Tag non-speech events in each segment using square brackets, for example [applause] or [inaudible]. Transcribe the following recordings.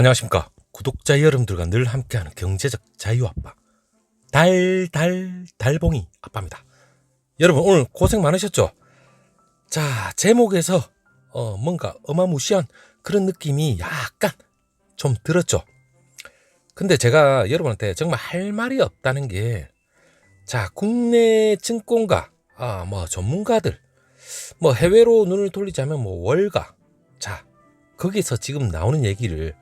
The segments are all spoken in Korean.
안녕하십니까. 구독자 여러분들과 늘 함께하는 경제적 자유아빠. 달, 달, 달봉이 아빠입니다. 여러분, 오늘 고생 많으셨죠? 자, 제목에서, 어, 뭔가 어마무시한 그런 느낌이 약간 좀 들었죠? 근데 제가 여러분한테 정말 할 말이 없다는 게, 자, 국내 증권가, 아, 뭐, 전문가들, 뭐, 해외로 눈을 돌리자면 뭐, 월가, 자, 거기서 지금 나오는 얘기를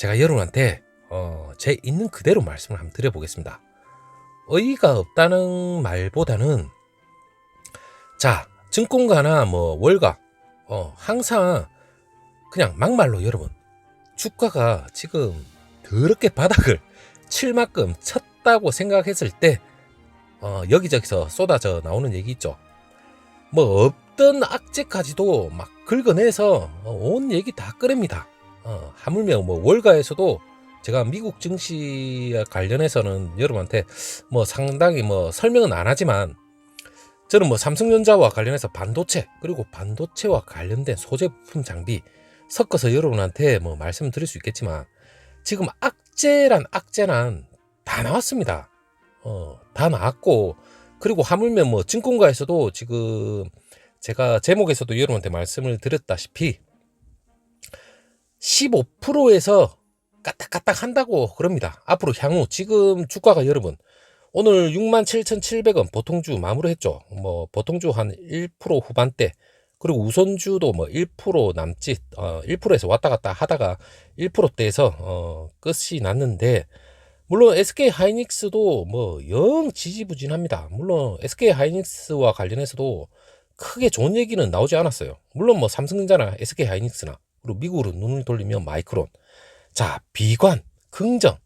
제가 여러분한테 어, 제 있는 그대로 말씀을 한번 드려보겠습니다. 어이가 없다는 말보다는 자 증권가나 뭐 월가 어, 항상 그냥 막말로 여러분 주가가 지금 더럽게 바닥을 [laughs] 칠 만큼 쳤다고 생각했을 때 어, 여기저기서 쏟아져 나오는 얘기 있죠. 뭐 없던 악재까지도 막 긁어내서 어, 온 얘기 다 꺼냅니다. 어, 하물며 뭐 월가에서도 제가 미국 증시 관련해서는 여러분한테 뭐 상당히 뭐 설명은 안 하지만 저는 뭐 삼성전자와 관련해서 반도체 그리고 반도체와 관련된 소재 부품 장비 섞어서 여러분한테 뭐 말씀드릴 수 있겠지만 지금 악재란 악재란 다 나왔습니다. 어, 다 나왔고 그리고 하물며 뭐 증권가에서도 지금 제가 제목에서도 여러분한테 말씀을 드렸다시피 15%에서 까딱까딱 한다고 그럽니다. 앞으로 향후 지금 주가가 여러분 오늘 67,700원 보통주 마무리했죠. 뭐 보통주 한 1% 후반대 그리고 우선주도 뭐 1% 남짓 어 1%에서 왔다 갔다 하다가 1%대에서 어 끝이 났는데 물론 SK 하이닉스도 뭐 영 지지부진합니다. 물론 SK 하이닉스와 관련해서도 크게 좋은 얘기는 나오지 않았어요. 물론 뭐 삼성전자나 SK 하이닉스나 그리고 미국으로 눈을 돌리면 마이크론. 자, 비관, 긍정.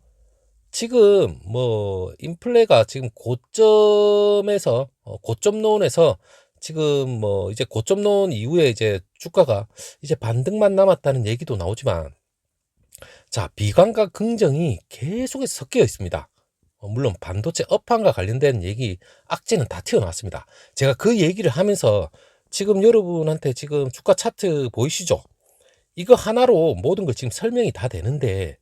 지금 뭐 인플레가 지금 고점에서 어, 고점 논에서 지금 뭐 이제 고점 논 이후에 이제 주가가 이제 반등만 남았다는 얘기도 나오지만 자, 비관과 긍정이 계속해서 섞여 있습니다. 어, 물론 반도체 업황과 관련된 얘기 악재는 다 튀어나왔습니다. 제가 그 얘기를 하면서 지금 여러분한테 지금 주가 차트 보이시죠? 이거 하나로 모든 걸 지금 설명이 다 되는데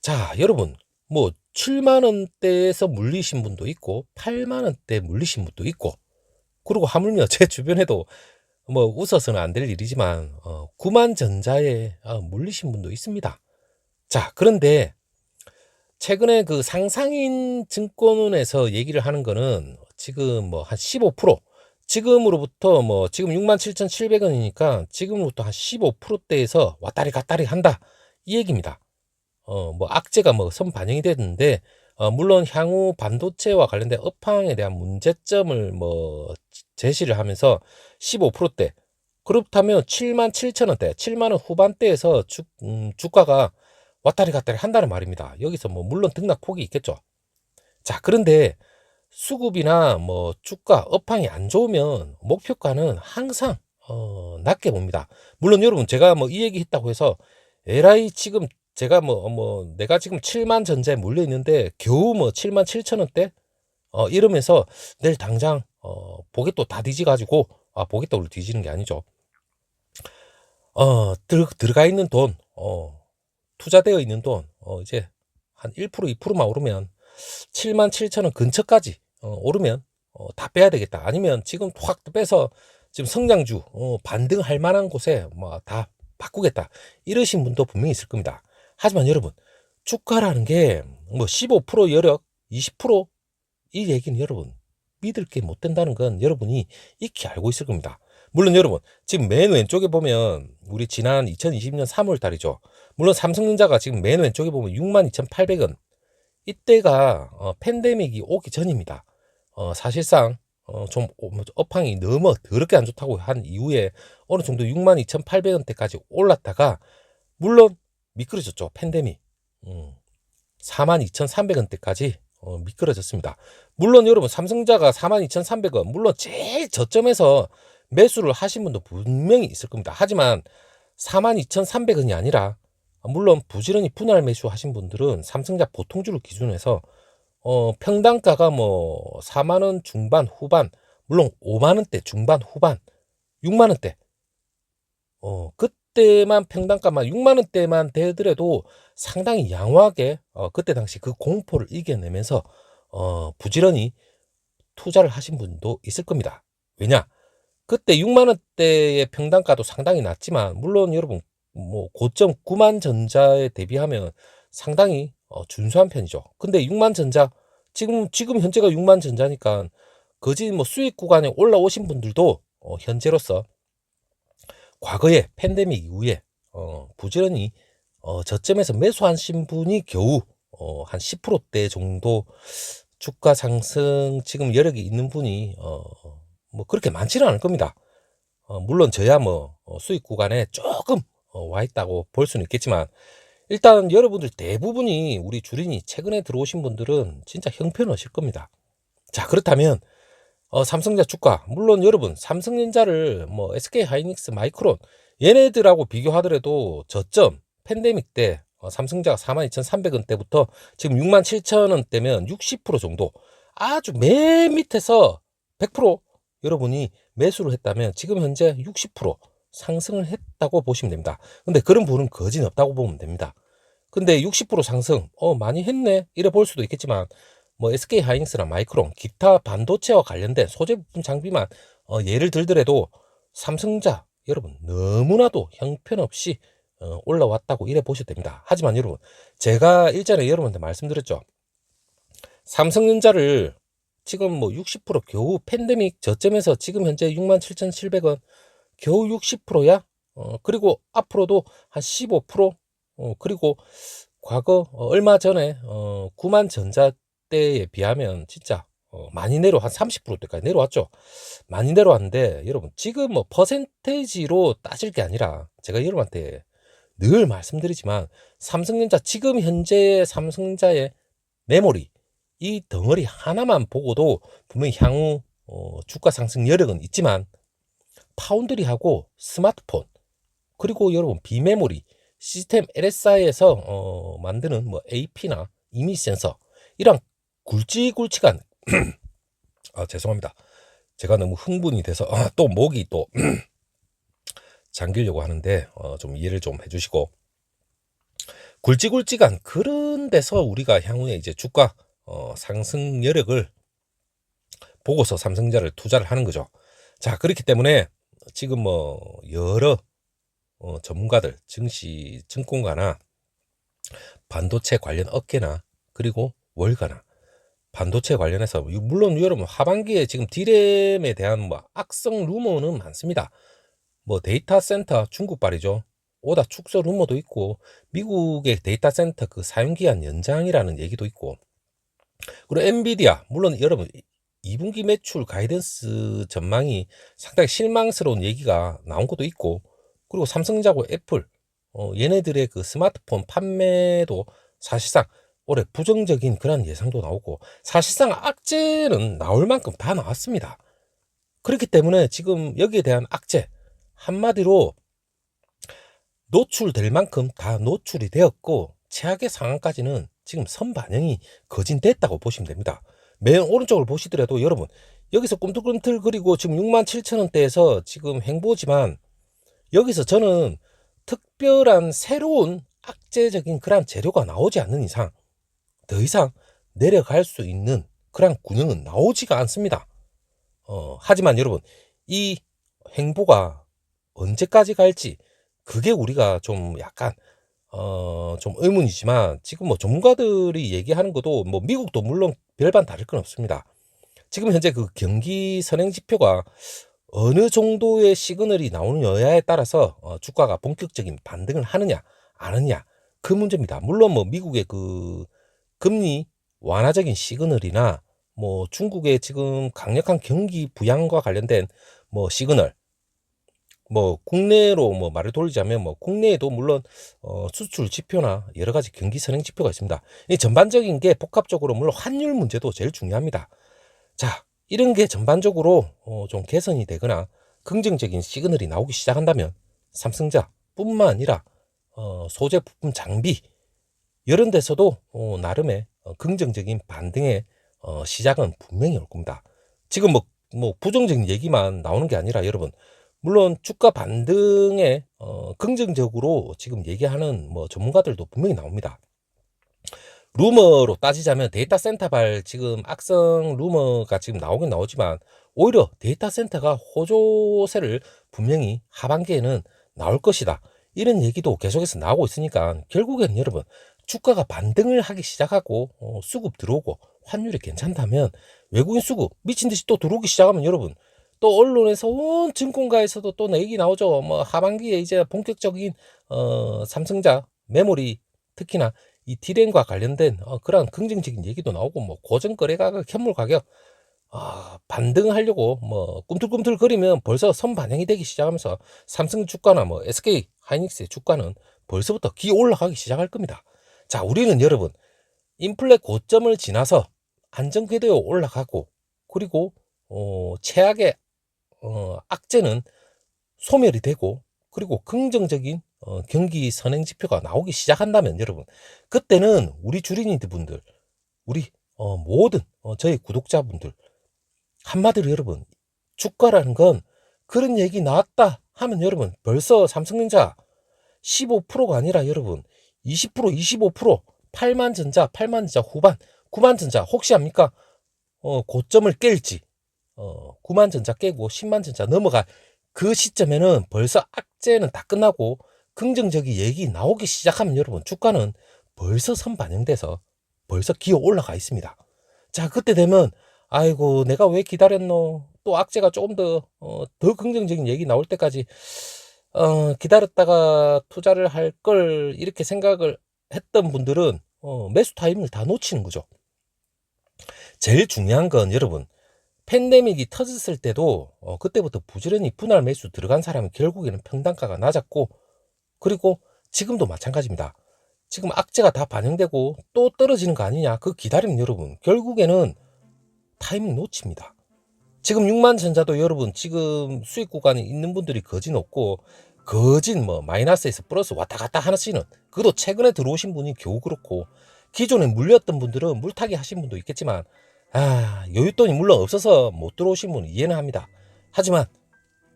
자 여러분 뭐 7만 원대에서 물리신 분도 있고 8만 원대 물리신 분도 있고 그리고 하물며 [laughs] 제 주변에도 뭐 웃어서는 안 될 일이지만 어, 9만 전자에 어, 물리신 분도 있습니다. 자 그런데 최근에 그 상상인 증권원에서 얘기를 하는 거는 지금 뭐 한 15% 지금으로부터 뭐 지금 67,700원이니까 지금부터 한 15%대에서 왔다리 갔다리 한다 이 얘기입니다. 어 뭐 악재가 뭐 선 반영이 됐는데 어 물론 향후 반도체와 관련된 업황에 대한 문제점을 뭐 제시를 하면서 15%대 그렇다면 7만 7천 원대, 7만 원 후반대에서 주, 음, 주가가 왔다리 갔다리 한다는 말입니다. 여기서 뭐 물론 등락 폭이 있겠죠. 자 그런데 수급이나 뭐 주가 업황이 안 좋으면 목표가는 항상 어, 낮게 봅니다. 물론 여러분 제가 뭐 이 얘기 했다고 해서 에라이 지금 제가 뭐, 뭐 내가 지금 7만 전자에 물려 있는데 겨우 뭐 7만 7천 원대 어, 이러면서 내일 당장 어, 보게 또다 뒤지 가지고 아 보게 또를 뒤지는 게 아니죠. 어 들, 들어가 있는 돈 어, 투자되어 있는 돈 어, 이제 한 1% 2%만 오르면 7만 7천 원 근처까지 어, 오르면 어, 다 빼야 되겠다. 아니면 지금 확 빼서 지금 성장주 어, 반등할 만한 곳에 뭐 다 바꾸겠다. 이러신 분도 분명히 있을 겁니다. 하지만 여러분 주가라는 게 뭐 15% 여력 20%이 얘기는 여러분 믿을 게 못 된다는 건 여러분이 익히 알고 있을 겁니다. 물론 여러분 지금 맨 왼쪽에 보면 우리 지난 2020년 3월 달이죠. 물론 삼성전자가 지금 맨 왼쪽에 보면 62,800원 이때가 어, 팬데믹이 오기 전입니다. 어, 사실상 어, 좀뭐 업황이 너무 더럽게 안 좋다고 한 이후에 어느 정도 62,800원대까지 올랐다가 물론 미끄러졌죠. 팬데믹. 음, 42,300원대까지 어, 미끄러졌습니다. 물론 여러분 삼성자가 42,300원 물론 제일 저점에서 매수를 하신 분도 분명히 있을 겁니다. 하지만 42,300원이 아니라 물론 부지런히 분할 매수하신 분들은 삼성자 보통주를 기준으로 해서 어, 평당가가 뭐 4만 원 중반 후반 물론 5만 원대 중반 후반 6만 원대 어, 그 그때만 평단가만 6만 원대만 되더라도 상당히 양호하게 어, 그때 당시 그 공포를 이겨내면서 어, 부지런히 투자를 하신 분도 있을 겁니다. 왜냐? 그때 6만 원대의 평단가도 상당히 낮지만 물론 여러분 뭐 고점 9만 전자에 대비하면 상당히 어, 준수한 편이죠. 근데 6만 전자 지금 지금 현재가 6만 전자니까 거진 뭐 수익 구간에 올라오신 분들도 어, 현재로서 과거에 팬데믹 이후에 어, 부지런히 어, 저점에서 매수하신 분이 겨우 어, 한 10%대 정도 주가 상승 지금 여력이 있는 분이 어, 뭐 그렇게 많지는 않을 겁니다. 어, 물론 저야 뭐 어, 수익 구간에 조금 어, 와 있다고 볼 수는 있겠지만 일단 여러분들 대부분이 우리 주린이 최근에 들어오신 분들은 진짜 형편없을 겁니다. 자 그렇다면 어, 삼성전자 주가 물론 여러분 삼성전자를 뭐 SK 하이닉스 마이크론 얘네들하고 비교하더라도 저점 팬데믹 때 어, 삼성전자가 42,300원대부터 지금 67,000원대면 60% 정도 아주 맨 밑에서 100% 여러분이 매수를 했다면 지금 현재 60% 상승을 했다고 보시면 됩니다. 근데 그런 분은 거진 없다고 보면 됩니다. 근데 60% 상승, 어, 많이 했네. 이래 볼 수도 있겠지만, 뭐 SK 하이닉스나 마이크론, 기타 반도체와 관련된 소재 부품 장비만 어, 예를 들더라도 삼성자 여러분 너무나도 형편없이 어, 올라왔다고 이래 보셔도 됩니다. 하지만 여러분 제가 일전에 여러분한테 말씀드렸죠. 삼성전자를 지금 뭐 60% 겨우 팬데믹 저점에서 지금 현재 67,700원 겨우 60%야. 어, 그리고 앞으로도 한 15%, 어, 그리고 과거 어, 얼마 전에 어, 9만 전자 때에 비하면 진짜 어, 많이 내려 한 30%대까지 내려왔죠. 많이 내려왔는데 여러분 지금 뭐 퍼센테이지로 따질 게 아니라 제가 여러분한테 늘 말씀드리지만 삼성전자 지금 현재 삼성전자의 메모리 이 덩어리 하나만 보고도 분명히 향후 어, 주가 상승 여력은 있지만 파운드리하고 스마트폰 그리고 여러분 비메모리 시스템 LSI에서 어, 만드는 뭐 AP나 이미 센서 이런 굵직굵직한 [clears throat] 아 죄송합니다 제가 너무 흥분이 돼서 아, 또 목이 또 [clears throat] 잠기려고 하는데 어, 좀 이해를 좀 해주시고 굵직굵직한 그런 데서 우리가 향후에 이제 주가 어, 상승 여력을 보고서 삼성전자를 투자를 하는 거죠. 자 그렇기 때문에 지금 뭐 여러 어, 전문가들 증시 증권가나 반도체 관련 업계나 그리고 월가나 반도체 관련해서 물론 여러분 하반기에 지금 디램에 대한 뭐 악성 루머는 많습니다. 뭐 데이터 센터 중국발이죠. 오다 축소 루머도 있고 미국의 데이터 센터 그 사용 기한 연장이라는 얘기도 있고 그리고 엔비디아 물론 여러분 2분기 매출 가이던스 전망이 상당히 실망스러운 얘기가 나온 것도 있고 그리고 삼성자고 애플 어, 얘네들의 그 스마트폰 판매도 사실상 올해 부정적인 그런 예상도 나오고 사실상 악재는 나올 만큼 다 나왔습니다. 그렇기 때문에 지금 여기에 대한 악재 한마디로 노출될 만큼 다 노출이 되었고 최악의 상황까지는 지금 선반영이 거진됐다고 보시면 됩니다. 맨 오른쪽을 보시더라도 여러분 여기서 꿈틀꿈틀 그리고 지금 6만 7천 원대에서 지금 행보지만 여기서 저는 특별한 새로운 악재적인 그런 재료가 나오지 않는 이상 더 이상 내려갈 수 있는 그런 균형은 나오지가 않습니다. 어, 하지만 여러분 이 행보가 언제까지 갈지 그게 우리가 좀 약간 어, 좀 의문이지만 지금 뭐 전문가들이 얘기하는 것도 뭐 미국도 물론 별반 다를 건 없습니다. 지금 현재 그 경기 선행 지표가 어느 정도의 시그널이 나오느냐에 따라서 어, 주가가 본격적인 반등을 하느냐 안 하느냐 그 문제입니다. 물론 뭐 미국의 그 금리 완화적인 시그널이나 뭐 중국의 지금 강력한 경기 부양과 관련된 뭐 시그널 뭐 국내로 뭐 말을 돌리자면 뭐 국내에도 물론 어 수출 지표나 여러 가지 경기 선행 지표가 있습니다. 이 전반적인 게 복합적으로 물론 환율 문제도 제일 중요합니다. 자, 이런 게 전반적으로 어 좀 개선이 되거나 긍정적인 시그널이 나오기 시작한다면 삼성자뿐만 아니라 어 소재 부품 장비 이런 데서도 어 나름의 어 긍정적인 반등의 어 시작은 분명히 올 겁니다. 지금 뭐, 뭐 부정적인 얘기만 나오는 게 아니라 여러분 물론 주가 반등에 어, 긍정적으로 지금 얘기하는 뭐 전문가들도 분명히 나옵니다. 루머로 따지자면 데이터 센터발 지금 악성 루머가 지금 나오긴 나오지만 오히려 데이터 센터가 호조세를 분명히 하반기에는 나올 것이다. 이런 얘기도 계속해서 나오고 있으니까 결국엔 여러분 주가가 반등을 하기 시작하고 어, 수급 들어오고 환율이 괜찮다면 외국인 수급 미친 듯이 또 들어오기 시작하면 여러분 또 언론에서 온 증권가에서도 또 얘기 나오죠. 뭐 하반기에 이제 본격적인 어, 삼성자 메모리 특히나 이 디램과 관련된 어, 그런 긍정적인 얘기도 나오고 뭐 고정 거래 가격, 현물 가격 아, 반등하려고 뭐 꿈틀꿈틀 거리면 벌써 선 반영이 되기 시작하면서 삼성 주가나 뭐 SK 하이닉스의 주가는 벌써부터 기 올라가기 시작할 겁니다. 자, 우리는 여러분 인플레 고점을 지나서 안정 궤도에 올라가고 그리고 어, 최악의 어, 악재는 소멸이 되고 그리고 긍정적인 어, 경기 선행 지표가 나오기 시작한다면 여러분 그때는 우리 주린이들 분들 우리 어, 모든 어, 저희 구독자분들 한마디로 여러분 주가라는 건 그런 얘기 나왔다 하면 여러분 벌써 삼성전자 15%가 아니라 여러분 20% 25% 8만 전자 8만 전자 후반 9만 전자 혹시 압니까? 어, 고점을 깰지 어, 9만 전자 깨고 10만 전자 넘어가 그 시점에는 벌써 악재는 다 끝나고 긍정적인 얘기 나오기 시작하면 여러분 주가는 벌써 선 반영돼서 벌써 기어 올라가 있습니다. 자 그때 되면 아이고 내가 왜 기다렸노 또 악재가 조금 더, 어, 더 긍정적인 얘기 나올 때까지 어, 기다렸다가 투자를 할 걸 이렇게 생각을 했던 분들은 어, 매수 타임을 다 놓치는 거죠. 제일 중요한 건 여러분 팬데믹이 터졌을 때도 어, 그때부터 부지런히 분할 매수 들어간 사람은 결국에는 평단가가 낮았고 그리고 지금도 마찬가지입니다. 지금 악재가 다 반영되고 또 떨어지는 거 아니냐 그 기다리면 여러분 결국에는 타이밍 놓칩니다. 지금 6만 전자도 여러분 지금 수익 구간에 있는 분들이 거진 없고 거진 뭐 마이너스에서 플러스 왔다 갔다 하시는 그도 최근에 들어오신 분이 겨우 그렇고 기존에 물렸던 분들은 물타기 하신 분도 있겠지만 아 여윳돈이 물론 없어서 못 들어오신 분은 이해는 합니다. 하지만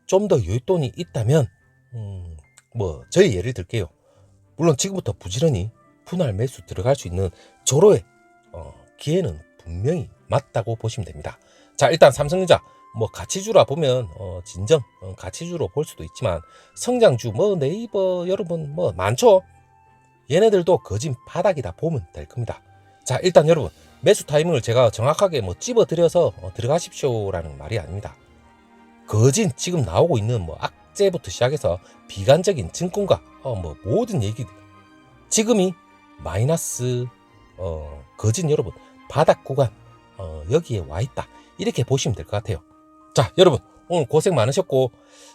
좀 더 여윳돈이 있다면 음, 뭐 저희 예를 들게요. 물론 지금부터 부지런히 분할 매수 들어갈 수 있는 조로의 어, 기회는 분명히 맞다고 보시면 됩니다. 자 일단 삼성전자 뭐 가치주라 보면 어, 진정 어, 가치주로 볼 수도 있지만 성장주 뭐 네이버 여러분 뭐 많죠. 얘네들도 거진 바닥이다 보면 될 겁니다. 자 일단 여러분 매수 타이밍을 제가 정확하게 뭐 집어드려서 어, 들어가십시오라는 말이 아닙니다. 거진 지금 나오고 있는 뭐 악재부터 시작해서 비관적인 증권가 어, 뭐 모든 얘기들 지금이 마이너스 어, 거진 여러분 바닥 구간 어, 여기에 와 있다 이렇게 보시면 될 것 같아요. 자 여러분 오늘 고생 많으셨고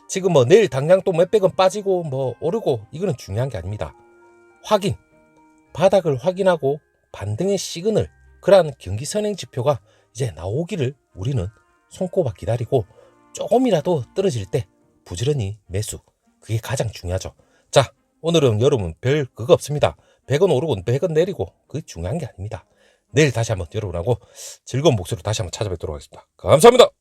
지금 뭐 내일 당장 또 몇백 원 빠지고 뭐 오르고 이거는 중요한 게 아닙니다. 확인 바닥을 확인하고 반등의 시그널 그러한 경기 선행 지표가 이제 나오기를 우리는 손꼽아 기다리고 조금이라도 떨어질 때 부지런히 매수 그게 가장 중요하죠. 자 오늘은 여러분 별 그거 없습니다. 100원 오르고 100원 내리고 그게 중요한 게 아닙니다. 내일 다시 한번 여러분하고 즐거운 목소리로 다시 한번 찾아뵙도록 하겠습니다. 감사합니다.